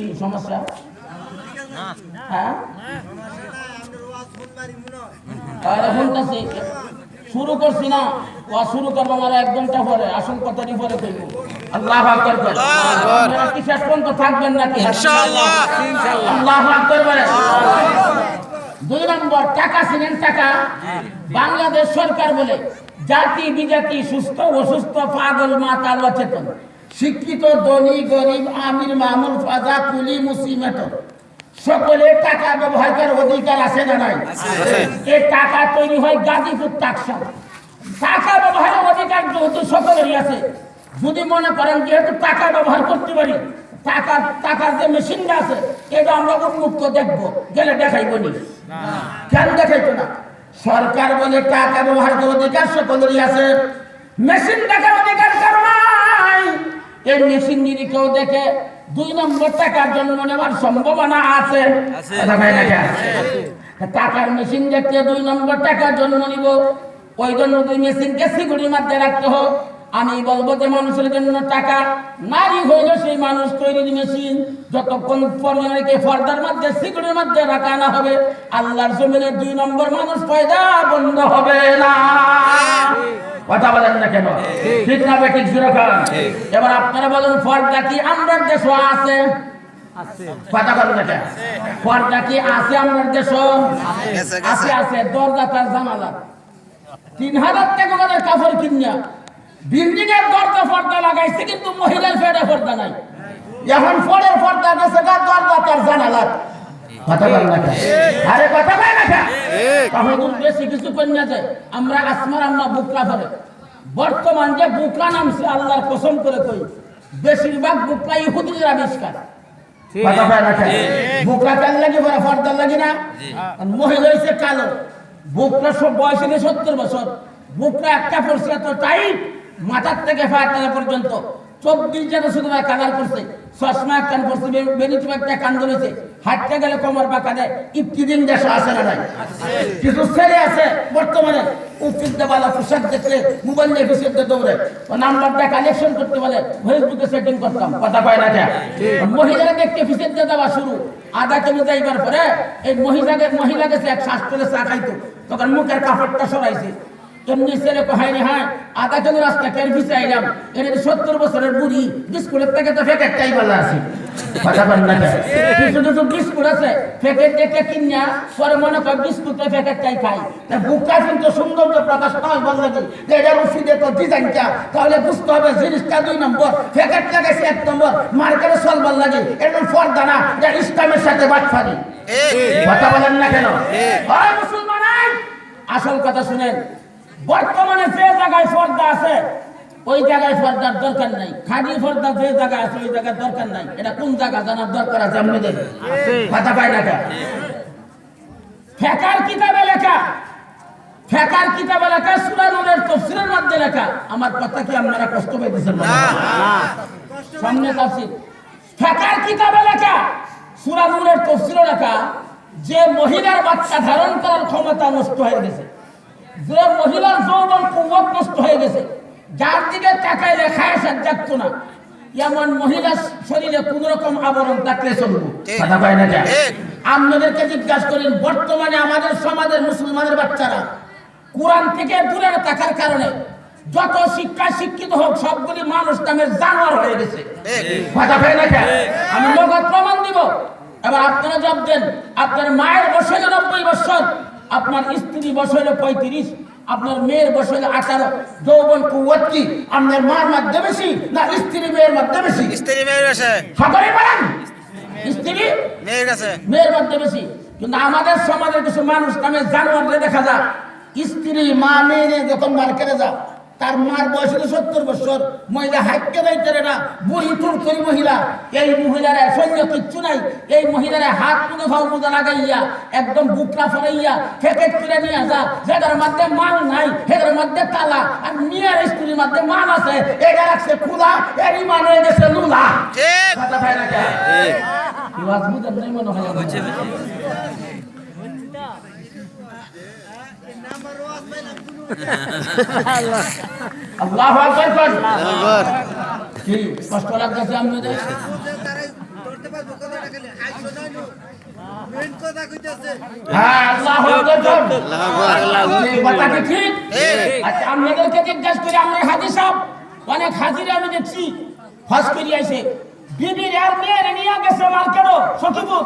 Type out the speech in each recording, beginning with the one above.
কি সমস্যা? হ্যাঁ? তাহলে শুনতেছি শুরু করছি না। শুরু করব আমার এক ঘণ্টা পরে। আসল কথাটি পরে কইব আল্লাহ আকবার করে। কি শেষ পর্যন্ত থাকবেন নাকি? আল্লাহ আকবার বলে দুই নম্বর টাকা ছিলেন টাকা। বাংলাদেশ সরকার বলে জাতি বিজাতি সুস্থ অসুস্থ পাগল মাতাল অচেতন। শিক্ষিত ধনী গরিব আমির মামুল ফাজা কুলি মুসিমেত সকলে টাকা ব্যবহার করার অধিকার আছে না নাই? এই টাকা তৈরি হয় গাজীপুর টাকসা টাকা ব্যবহারের অধিকার যেহেতু সকলেরই আছে যদি মনে করেন যেহেতু টাকা ব্যবহার করতে পারি টাকা টাকার যে মেশিনটা আছে এটা আমরা উন্মুক্ত দেখব গেলে দেখাইব নি? কেন দেখাইতো না? সরকার বলে টাকা ব্যবহার করার অধিকার সকলেরই আছে। মেশিন দেখার অধিকার এই মেশিন যদি কেউ দেখে দুই নম্বর টাকার জন্ম নেওয়ার সম্ভাবনা আছে? টাকার মেশিন দেখতে দুই নম্বর টাকার জন্ম নিব। ওই জন্য দুই মেশিনকে সিগুড়ির মধ্যে রাখতে হোক। আমি বলব যে মানুষের জন্য টাকা নারী হইল সেই মানুষ তৈরির মেশিন যতক্ষণ পর্যন্ত ফর্দার মধ্যে সিগুড়ির মধ্যে রাখা না হবে আল্লাহর জমিনে দুই নম্বর মানুষ পয়দা বন্ধ হবে না। কথা বলেন না কেন? ঠিক না বেঠিক সুরক্ষণ এবার আপনারা বলেন ফর্দা কি আমরা দেশ আছে? কথা বলেন না কেন? ফর্দা কি আছে আমার দেশ। আছে। আছে দরজা তার জানালা। তিন হাজার টাকা কাপড় কিনিয়া বিল্ডিং এর দরজা পর্দা লাগাইছে কিন্তু মহিলার ফেডে পর্দা নাই। এখন ফোনের পর্দা গেছে গা দরজা? তার জানালা কথা বলেন না আরে কথা বলেন না তখন বেশি কিছু কন্যা যায়। আমরা আসমার আম্মা বুকলা ধরে। বর্তমান যে বুকলা নামছে আল্লাহর কসম করে কই বেশিরভাগ বুকলা ইহুদিদের আবিষ্কার। কথা বলেন না কেন? বুকলা কেন লাগি বড় পর্দা লাগি না? মহিলা কালো। সব বয়স হলে সত্তর বছর। বুকলা একটা এত টাইট মাথার থেকে পায়ের পর্যন্ত। চব্বিশ জন শুধু কালার করছে। চশমা কান পড়ছে বেনিটি একটা কান ধরেছে। হাঁটতে গেলে কোমর বা কাঁধে ইফতিদিন দেশ আছে না নাই কিছু ছেলে আছে বর্তমানে উফিদ্দা বালা পোশাক দেখলে মোবাইল নিয়ে ফিসে দৌড়ে। ও নাম্বারটা কালেকশন করতে বলে ফেসবুকে সেটিং করতাম। কথা কয় না মহিলারা দেখতে ফিসে দেওয়া শুরু। আধা কেজি যাইবার পরে এই মহিলাকে মহিলা গেছে এক শ্বাস করে চা খাইতো। তখন মুখের কাপড়টা সরাইছে। এমনি ছেলে কহাই রে হ্যাঁ। আধা রাস্তা ভিসে আইলাম। সত্তর বছরের বুড়ি বিস্কুটের থেকে তো ফেকেটটাই ভালো আছে। কথা বল না কেন? কিছু কিছু বিস্কুট আছে। ফেকেট দেখে কিনিয়া পরে মনে কর বিস্কুটে ফেকেটটাই খাই। তা বুকটা কিন্তু সৌন্দর্য প্রকাশ নয় বল নাকি যে এটা রসিদে তো ডিজাইনটা তাহলে বুঝতে হবে জিনিসটা দুই নম্বর। লাগাইছে এক নম্বর। মার্কেটে চলবার লাগে এরকম পর্দা না যে ইসলামের সাথে বাটফারি। কথা বলেন না কেন? মুসলমান আসল কথা শুনেন বর্তমানে যে জায়গায় পর্দা আছে ওই জায়গায় পর্দার দরকার নাই। খালি পর্দা যে জায়গায় আছে ওই জায়গায় দরকার নাই। এটা কোন জায়গা? জানার দরকার আছে আপনাদের? কথা পায় না ফেকার কিতাবে লেখা। ফেকার কিতাবে লেখা সুরানুরের তফসিরের মধ্যে লেখা। আমার কথা কি আপনারা কষ্ট পেতেছেন না? সামনে তাফসির। ফেকার কিতাবে লেখা সুরানুরের তফসিরে লেখা যে মহিলার বাচ্চা ধারণ করার ক্ষমতা নষ্ট হয়ে গেছে। যে মহিলার যৌবন কুমত নষ্ট হয়ে গেছে যার দিকে তাকাইলে খায় সাজ্জাত না এমন মহিলার শরীরে কোন রকম আবরণ থাকলে চলবো। কথা না? আপনাদেরকে জিজ্ঞাসা করেন বর্তমানে আমাদের সমাজের মুসলমানের বাচ্চারা কোরআন থেকে দূরে থাকার কারণে যত শিক্ষা শিক্ষিত হোক সবগুলি মানুষ নামের জানোয়ার হয়ে গেছে। কথা কয় না আমি লোক প্রমাণ দিব। এবার আপনারা জব দেন আপনার মায়ের হলো নব্বই বছর আপনার স্ত্রী বয়স হলো পঁয়ত্রিশ আপনার মেয়ের বয়স হলো আঠারো। যৌবন কুয়াত কি? আপনার মার মধ্যে বেশি না স্ত্রী মেয়ের মধ্যে বেশি? স্ত্রী মেয়ের কাছে। সকলে বলেন। স্ত্রী মেয়ের কাছে। মেয়ের মধ্যে বেশি। কিন্তু আমাদের সমাজের কিছু মানুষ নামে জানোয়ারকে দেখা যায়। স্ত্রী মা মেয়ে যখন মার্কেটে যা তার মার বয়স হলো সত্তর বছর। মহিলা হাইটকে যাইতে না বুড়ি তুরতুরি মহিলা। এই মহিলারা সৈন্য কিচ্ছু নাই। এই মহিলারা হাত তুলে ভাও মোজা লাগাইয়া একদম বুকরা ফলাইয়া ফেকেট করে নিয়ে আসা যেটার মধ্যে মাল নাই সেটার মধ্যে তালা। আর মেয়ের স্ত্রীর মধ্যে মাল আছে। এটা রাখছে খুদা এরই মান হয়ে গেছে লুলা। কথা ভাই না কে? মনে হয় আমার। আল্লাহু আকবার কর। কি কষ্ট লাগতেছে আপনাদের? হ্যাঁ আল্লাহু আকবার এই কথা কি ঠিক? আচ্ছা আপনাদেরকে জিজ্ঞাসা করি আমরা হাজি সাহেব অনেক হাজিরা আমি দেখছি। হজ করি আইছে বিবির আর মেয়ের নিয়ে গেছে মার্কেটও সখীপুর।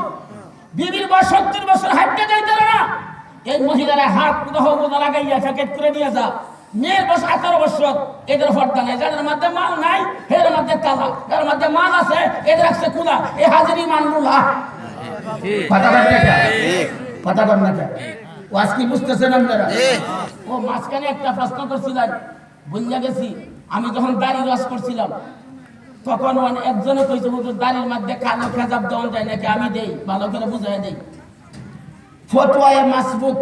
বিবির বয়স সত্তর বছর হাঁটতে যাইতে এই মহিলারা হাত দেহ বোঝা লাগাইয়া প্যাকেট করে নিয়ে যা। মেয়ের বয়স আঠারো বছর এদের ফর্দা নাই। যাদের মধ্যে মাল নাই এদের মধ্যে তালা। যাদের মধ্যে মাল আছে এদের আছে কুলা। এ হাজিরি মানলুলা কথা? কথা বল না কে? ওয়াজ কি বুঝতেছেন আপনারা? ও মাঝখানে একটা প্রশ্ন করছিলেন। গেছি। আমি যখন দাড়ি রস করছিলাম তখন মানে একজনে কইছে হুজুর দাড়ির মধ্যে কালো খেজাব দেওয়া যায় নাকি? আমি দেই ভালো করে বুঝাই দেই। ফতোয়ায়ে মাসবুক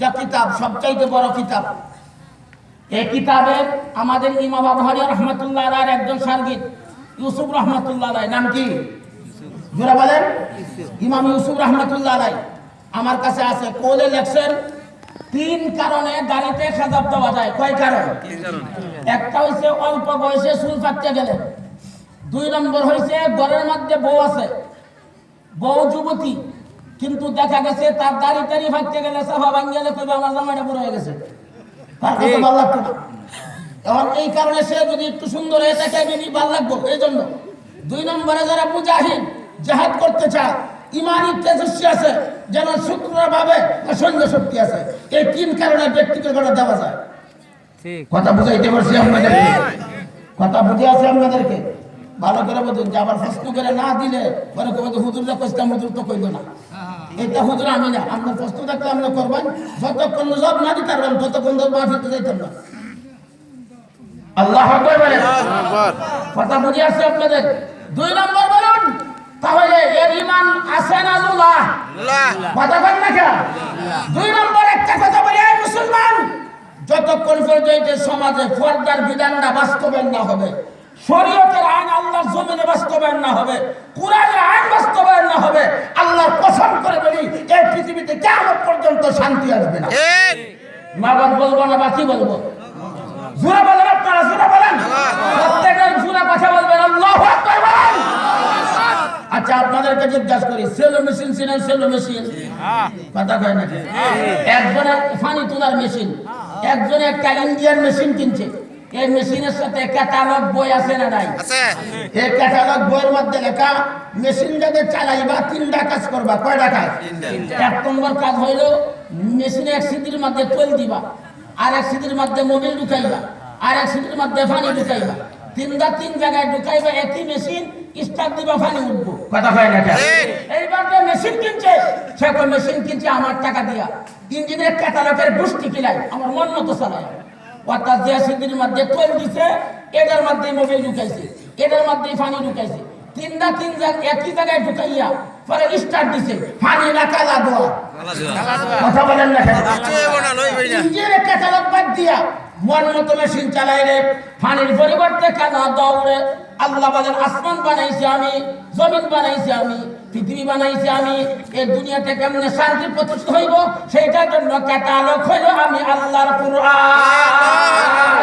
যা কিতাব সবচাইতে বড় কিতাব। এই কিতাবের আমাদের ইমাম আবু হানি রহমতুল্লাহ আর একজন সার্গিত ইউসুফ রহমতুল্লাহ আলাই নাম কি? জোরা বলেন। ইমাম ইউসুফ রহমতুল্লাহ আলাই আমার কাছে আছে। কোলে লেখছেন তিন কারণে গাড়িতে খেজাব দেওয়া যায়। কয় কারণ? একটা হইছে অল্প বয়সে চুল কাটতে গেলে। দুই নম্বর হইছে ঘরের মধ্যে বউ আছে। বউ যুবতী। কিন্তু দেখা গেছে তার দাড়ি টাড়ি ভাঙতে গেলে সাফা গেলে কইবে আমার জামাইটা বুড়ো হয়ে গেছে। তার কাছে ভালো লাগতো এখন এই কারণে সে যদি একটু সুন্দর হয়ে থাকে বিনি ভালো লাগবো। এই জন্য দুই নম্বরে যারা মুজাহিদ জাহাদ করতে চায় ইমানি তেজস্বী আছে যেন শুক্র ভাবে সৈন্য শক্তি আছে। এই তিন কারণে ব্যক্তিকে করে দেওয়া যায়। কথা বুঝাইতে পারছি আপনাদেরকে? কথা বুঝে আছে আপনাদেরকে? ভালো করে বুঝুন যে আবার প্রশ্ন করে না দিলে পরে কবে তো হুজুরটা কইতাম হুজুর তো কইল না। এটা হুজুর আমি না আপনার প্রশ্ন থাকলে আপনি করবেন। যতক্ষণ জব না দিতে পারবেন ততক্ষণ মাফিতে যাইতাম না। আল্লাহ কথা বুঝে আসছে আপনাদের? দুই নম্বর বলুন তাহলে এর ইমান আছে না লুলা কথা বল না কেন? দুই নম্বর একটা কথা বলি মুসলমান যতক্ষণ পর্যন্ত সমাজে পর্দার বিধানটা বাস্তবায়ন না হবে শরীয়তের আইন আল্লাহর জমিনে বাস্তবায়ন না হবে কোরআনের আইন বাস্তবায়ন না হবে আল্লাহর কসম করে বলি এই পৃথিবীতে কেমন পর্যন্ত শান্তি আসবে না। মা বাপ বলব না বাকি বলব? জোরে বলেন আপনারা জোরে বলেন। প্রত্যেকের জোরে কথা বলবেন আল্লাহ বলেন। আচ্ছা আপনাদেরকে জিজ্ঞাসা করি সেলো মেশিন ছিলেন সেলো মেশিন? কথা কয় নাকি একজনে পানি তোলার মেশিন একজনে একটা ইন্ডিয়ান মেশিন কিনছে। এই মেশিনের সাথে ক্যাটালগ বই আছে না নাই? আছে। এই ক্যাটালগ বইয়ের মধ্যে লেখা মেশিন যাতে চালাইবা তিনটা কাজ করবা। কয়টা কাজ? এক নম্বর কাজ হইল মেশিনে এক সিটির মধ্যে তেল দিবা আর এক সিটির মধ্যে মোবিল ঢুকাইবা আর এক সিটির মধ্যে পানি ঢুকাইবা। তিনটা তিন জায়গায় ঢুকাইবা একই মেশিন স্টার্ট দিবা পানি উঠবো। কথা হয় না এইবার যে মেশিন কিনছে সে মেশিন কিনছে আমার টাকা দিয়া। ইঞ্জিনের ক্যাটালগের গোষ্ঠী কিলাই আমার মন মতো চালায়। অর্থাৎ যে সিটির মধ্যে তেল দিছে এটার মধ্যে মোবিল ঢুকাইছে এটার মধ্যে পানি ঢুকাইছে। তিনটা তিন একই জায়গায় ঢুকাইয়া পরে স্টার্ট দিছে পানি না কালা দোয়া কথা বলেন না নিজের একটা ক্যাটালগ বাদ দিয়া মন মতো মেশিন চালাই রে। পানির পরিবর্তে কেন দৌড়ে? আল্লাহ বলেন, আসমান বানাইছি আমি, জমিন বানাইছি আমি, পৃথিবী বানাইছি আমি এই দুনিয়াতে কেমনে শান্তি প্রতিষ্ঠিত হইব? সেইটার জন্য ক্যাটালগ হইল আমি আল্লাহর কুরআন।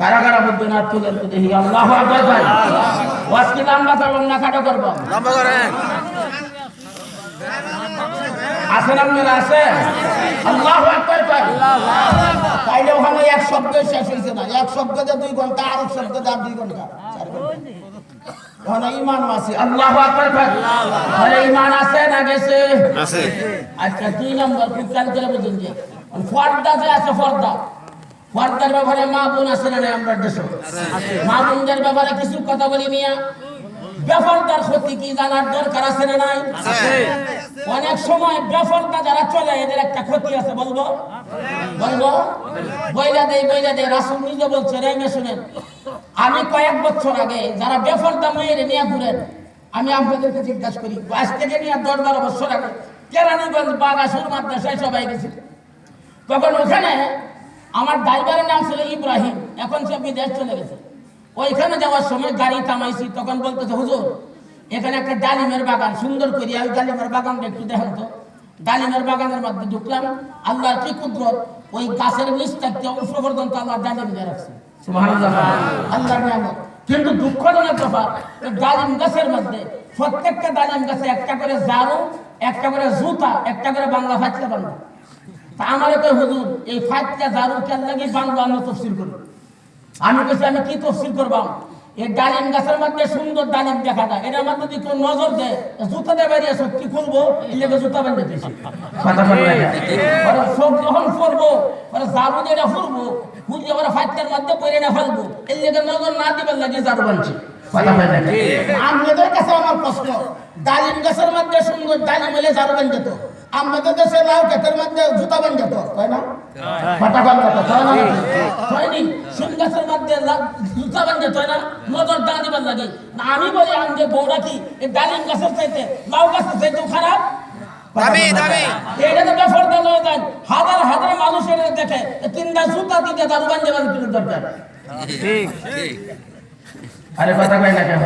কারা কারা বুঝবেন আর তুলে তো দেখি। আল্লাহ আকবার ভাই। ওয়াজ কি লম্বা করলাম না খাটো করব? লম্বা করেন আছেন আপনারা? আছে? আল্লাহ আকবার ভাই। তাইলে ওখানে এক শব্দ শেষ হয়েছে না। এক শব্দ দিয়ে দুই ঘণ্টা আর এক শব্দ আর দুই ঘণ্টা। চার ঘণ্টা। ওখানে ইমান আছে। আল্লাহ আকবার ভাই। তাহলে ইমান আছে না গেছে? আছে। আচ্ছা দুই নম্বর বুঝুন যে যে আছে ফর্দা। ফর্দার ব্যাপারে মা বোন আছে না নাই আমরা দেশে? মা বোনদের ব্যাপারে কিছু কথা বলি মিয়া। বেফরদার ক্ষতি কি জানার দরকার আছে না নাই? অনেক সময় বেফরদা যারা চলে এদের একটা ক্ষতি আছে বলব? বলব? বইলা দেই বইলা দেই রাসুল নিজে বলছে রে শুনেন আমি কয়েক বছর আগে যারা বেফরদা মেয়ের নিয়ে ঘুরেন আমি আপনাদেরকে জিজ্ঞাসা করি আজ থেকে নিয়ে দশ বারো বছর আগে কেরানীগঞ্জ বাগাসুর মাদ্রাসায় সবাই গেছিল। তখন ওখানে আমার ড্রাইভারের নাম ছিল ইব্রাহিম এখন সে বিদেশ চলে গেছে। ওইখানে যাওয়ার সময় গাড়ি থামাইছি তখন বলতেছে হুজুর এখানে একটা ডালিমের বাগান সুন্দর করি ওই ডালিমের বাগানটা একটু দেখেন তো। ডালিমের বাগানের মধ্যে ঢুকলাম আল্লাহর কি কুদরত ওই গাছের নিচ থাকতে উপর পর্যন্ত আল্লাহ ডালিম দিয়ে রাখছে। আল্লাহর নিয়ামত। কিন্তু দুঃখজনক ব্যাপার ডালিম গাছের মধ্যে প্রত্যেকটা ডালিম গাছে একটা করে ঝাড়ু একটা করে জুতা একটা করে বাংলা ফাটলে বাংলা। তা আমার তো হুজুর এই ফাইটটা জারু কেন লাগে বাংলা আমরা তফসিল করব আমি বলছি আমি কি তফসিল করবাম এই ডালিম গাছের মধ্যে সুন্দর ডালিম দেখা যায়। এটার মধ্যে যদি কেউ নজর দেয় জুতা দিয়ে বেরিয়ে সত্যি খুলবো? এলাকা জুতা বেঁধে দিয়েছি। সব যখন ওরা জারু দিয়ে এটা ফুরবো ফুললে ওরা ফাইটটার মধ্যে পরে না ফেলব। এর লেগে নজর না দিবার লাগে জারু বানছি আপনাদের কাছে আমার প্রশ্ন ডালিম গাছের মধ্যে সুন্দর ডালিম এলে জারু বান যেত আমাদের দেশে লাউ গাছের মধ্যে জুতা বান যেত তাই না? ফাটা বান যেত তাই না? হয়নি? সিম গাছের মধ্যে জুতা বান যেত না? নজর দা দিবার লাগে। আমি বলি আমি যে বউরা কি এই ডালিম গাছের চাইতে লাউ গাছের চাইতেও খারাপ? দামি, দামি। এটা তো বেফর দল হয়ে হাজার হাজার মানুষ এটা দেখে তিনটা জুতা দিতে দারু বান যাবার কি দরকার। আরে কথা কই না কেন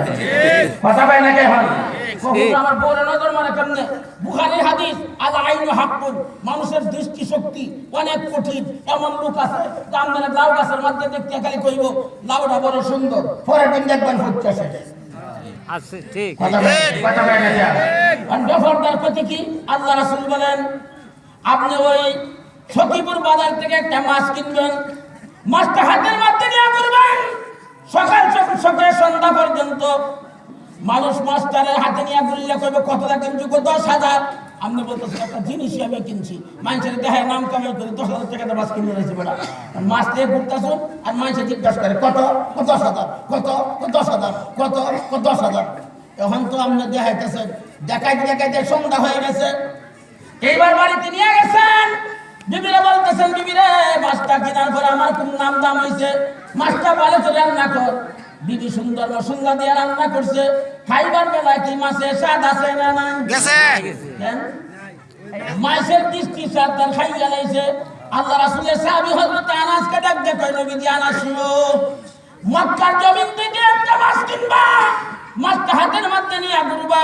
কথা কই না আমার বড় নজর মানে কেমনে? বুখারীর হাদিস আল আইনু হাক্কুন। মানুষের দৃষ্টি শক্তি অনেক কঠিন। এমন লোক আছে যে আপনারা লাউ গাছের মধ্যে দেখতে খালি কইব লাউটা বড় সুন্দর। পরের দিন দেখবেন হচ্ছে আছে ঠিক। বেফরদার প্রতি কি? আল্লাহ রাসূল বলেন আপনি ওই সখীপুর বাজার থেকে একটা মাছ কিনবেন মাছটা হাতের মধ্যে নিয়ে করবেন সকাল সকাল সন্ধ্যা পর্যন্ত মানুষ মাছটারে হাতে নিয়ে ঘুরলে করবে, কত টাকা গো দশ হাজার। আপনি বলতেছেন একটা জিনিসই আমি কিনছি। মানুষের দেখে নাম কামাই করে দশ হাজার টাকা মাছ কিনে রয়েছে বেড়া মাছ দিয়ে ঘুরতেছুন আর মানুষের জিজ্ঞাসা করে, কত? দশ হাজার? কত? দশ হাজার? কত? দশ হাজার? এখন তো আপনি দেখাইতেছেন দেখাইতে দেখাইতে সন্ধ্যা হয়ে গেছে। এইবার বাড়িতে নিয়ে গেছেন। বিবিরা বলতেছেন, বিবিরে, মাছটা কেনার পরে আমার খুব নাম দাম হয়েছে মাছটা ভালো করে রান্না কর। বিবি সুন্দর রসুন্দা দিয়ে রান্না করছে। খাইবার বেলায় কি মাছের স্বাদ আছে না নাই? গেছে? মাছের দৃষ্টি স্বাদ তার খাইয়া লাইছে। আল্লাহ রাসূলের সাহাবী হযরত আনাসকে ডাক দিয়ে কই নবী দি আনাস শুনো। মক্কার জমিন থেকে একটা মাছ কিনবা। মাছটা হাতের মধ্যে নিয়ে ঘুরবা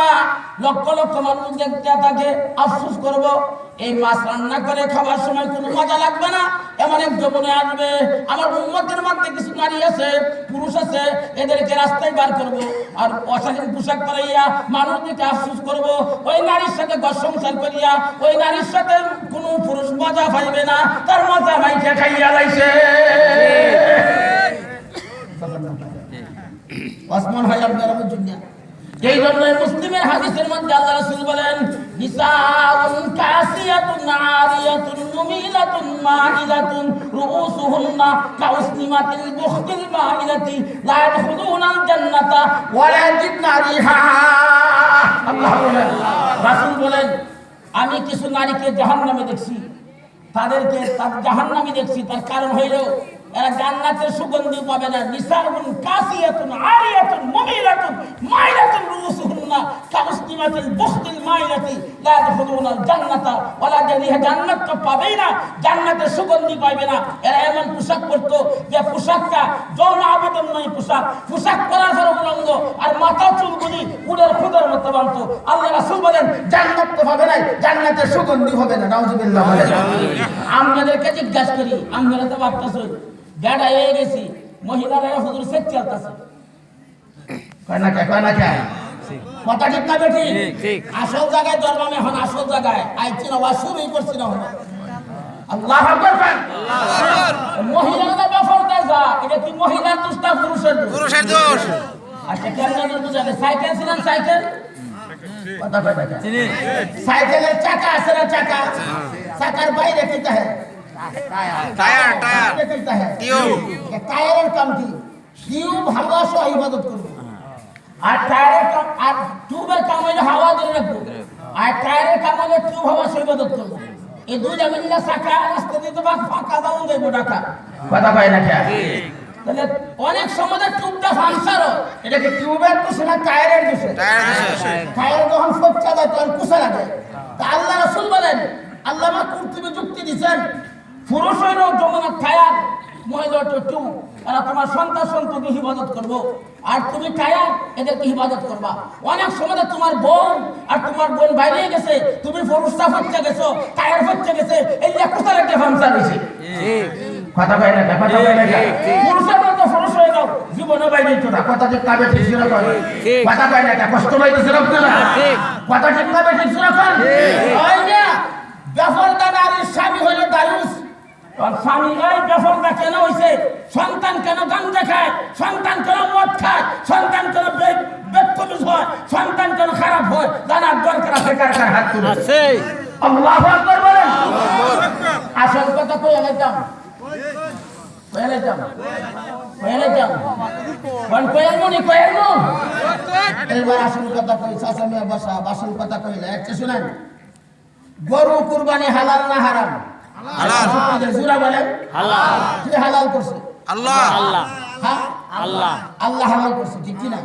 লক্ষ লক্ষ মানুষ দেখতে থাকে আফসোস করব এই মাছ রান্না করে খাওয়ার সময় কোনো মজা লাগবে না এমন এক যমনে আসবে। আমার উম্মতের মধ্যে কিছু নারী আছে পুরুষ আছে এদেরকে রাস্তায় বার করব আর অশালীন পোশাক পরাইয়া মানুষ দিকে আফসোস করব ওই নারীর সাথে ঘর সংসার করিয়া ওই নারীর সাথে কোনো পুরুষ মজা পাইবে না তার মজা মাইকে খাইয়া লাইছে ওসমান ভাই আপনারা বুঝুন না এই জন্য মুসলিমের হাদিসের মধ্যে আল্লাহ রাসূল বলেন, নিসাউন কাসিয়াতুন আরিয়াতুন মুমিলাতুন মাইলাতুন রুউসুহুন্না কাউসনিমাতিল বুখতিল মাইলাতি লা ইয়াদখুলুনাল জান্নাতা ওয়ালা ইয়াজিদনা রিহা। আল্লাহ রাসূল বলেন, আমি কিছু নারীকে জাহান্নামে দেখছি। তাদেরকে তার জাহান্নামী দেখছি। তার কারণ হইল এরা জান্নাতের সুগন্ধি পাবে না। নিসাবুন কাসিয়াতুন আরিয়াতুন মুমিলাতুন মাইলাতুন রুসুহুন্না কামসনিমাতিল বুখতিল মাইলাতি। লা ইয়াদখুলুনাল জান্নাতা ওয়ালা জারিহা জান্নাত তো পাবেই না জান্নাতের সুগন্ধি পাবে না। এরা এমন পোশাক পরতো যে পোশাকটা যৌন আবেদন নয় পোশাক। পোশাক পরার পর উলঙ্গ আর মাথা চুলগুলি উড়ের খুদের মতো বানতো আল্লাহ রাসূল বলেন জান্নাত তো পাবে না জান্নাতের সুগন্ধি হবে না। নাউজুবিল্লাহ আপনাদেরকে জিজ্ঞাসা করি আপনারা তো ভাবতেছেন বেড়া হয়ে গেছি মহিলারা হুজুর সেট চলতেছে। কয় না কে কয় না কে কথা ঠিক না বেটি। আসল জায়গায় ধরলাম এখন আসল জায়গায়। আইছি না ওয়া শুরুই করছি না হলো আল্লাহ আকবার মহিলারা ব্যাপার দেয় যা এটা কি মহিলার দোষ না পুরুষের দোষ? পুরুষের দোষ। আচ্ছা কেমন বুঝাবে সাইকেল ছিলেন সাইকেল? কথা কয় বেটা সাইকেলের চাকা আছে না চাকা? চাকার বাইরে কি है টায়ার টায়ার টিউব টায়ারের কাম কি? টিউব হাওয়া সহ ইবাদত করবে। আর টায়ারের কাম আর টিউবের কাম হইলে হাওয়া ধরে রাখব আর টায়ারের কাম হইলে টিউব হাওয়া সহ ইবাদত করবে। এই দুইটা মিলিয়ে চাকা রাস্তা দিয়ে তো বা ফাঁকা দাও দেবো টাকা কথা পায় না তাহলে অনেক সময় টুবটা ফাংশার এটা কি টিউবের দোষে না টায়ারের দোষে? টায়ার যখন ফচ্চা যায় তখন কুসা লাগে তা আল্লাহ রসুল বলেন আল্লাহ কুর্তুবি যুক্তি দিচ্ছেন পুরুষ হইলেও যমুনার টায়ার মহিলা টিউব এরা তোমার সন্তান সন্ততি হিফাজত করব। আর তুমি টায়ার এদেরকে হিফাজত করবা। অনেক সময় তোমার বোন আর তোমার বোন বাইরে গেছে তুমি পুরুষটা ফচ্ছে গেছো টায়ার ফচ্ছে গেছে এই যে কুসার একটা হয়েছে ঠিক কথা কয় না কথা কয় না। পুরুষের মতো পুরুষ হয়ে যাও জীবনে বাইরে তো না কথা ঠিক কাবে ঠিক ঠিক। কথা কয় না কষ্ট ঠিক। কথা ঠিক কাবে ঠিক। ওই না বেফরদা নারীর স্বামী হলো দায়ুস আর স্বামী এই বেফরদা কেন হইছে? সন্তান কেন গাঞ্জা খায় সন্তান কেন মদ খায়? সন্তান কেন বেতমিজ হয়? সন্তান কেন খারাপ হয়? জানার দরকার আছে কার কার হাত তুলে? আছে। আল্লাহু আকবার বলেন। আসল কথা কই এলাইতাম কই এলাইতাম কই এলাইতাম কোন কই এলমু নি কই এলমু এবার আসল কথা কই চাচা মিয়া বসা আসল কথা কইলে একটা শুনেন গরু কুরবানি হালাল না হারাম? হালাল। জুরা বলেন হালাল। কি হালাল করছে আল্লাহ। আল্লাহ। হ্যাঁ? আল্লাহ। আল্লাহ হালাল করছে ঠিক কি না?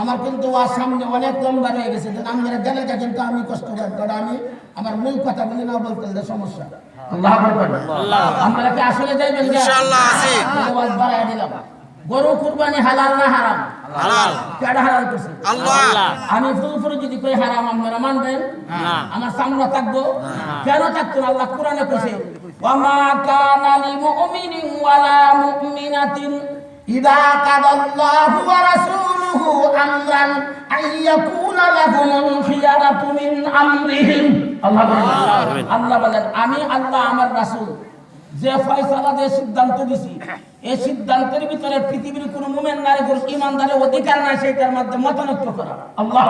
আমার কিন্তু ওর সামনে অনেক লম্বা রয়ে গেছে আপনারা গেলে কিন্তু আমি কষ্ট কারণ আমি আমার মূল কথা বলে না বলতে হলে সমস্যা। আল্লাহ। আল্লাহ। আপনারা কি আসলে যাইবেন? ইনশাআল্লাহ। তাহলে ওয়াজ দিলাম। গরু কুরবানি হালাল না হারাম? হালাল। কেডা হালাল করছে? আল্লাহ। আল্লাহ আমি যদি কই হারাম আপনারা মানবেন? না। আমার সামনে থাকব? কেন থাকতো আল্লাহ কোরআনে কইছে ওয়ামা কানা লিমুমিনিন ওয়ালা মুমিনাতিন ইদা কাদাল্লাহু ওয়া রাসূলুহু আমরান আইয়াকুনা লাহুমুল খিয়ারাতু মিন আমরিহিম। আল্লাহ বলেন আল্লাহ বলেন আমি আল্লাহ আমার রাসূল। যে ফয়সালা যে সিদ্ধান্ত দিছি এই সিদ্ধান্তের ভিতরে পৃথিবীর কোন মুমিন নারী পুরুষ ইমানদারের অধিকার নাই সেটার মাধ্যমে মতানৈক্য করা। আল্লাহ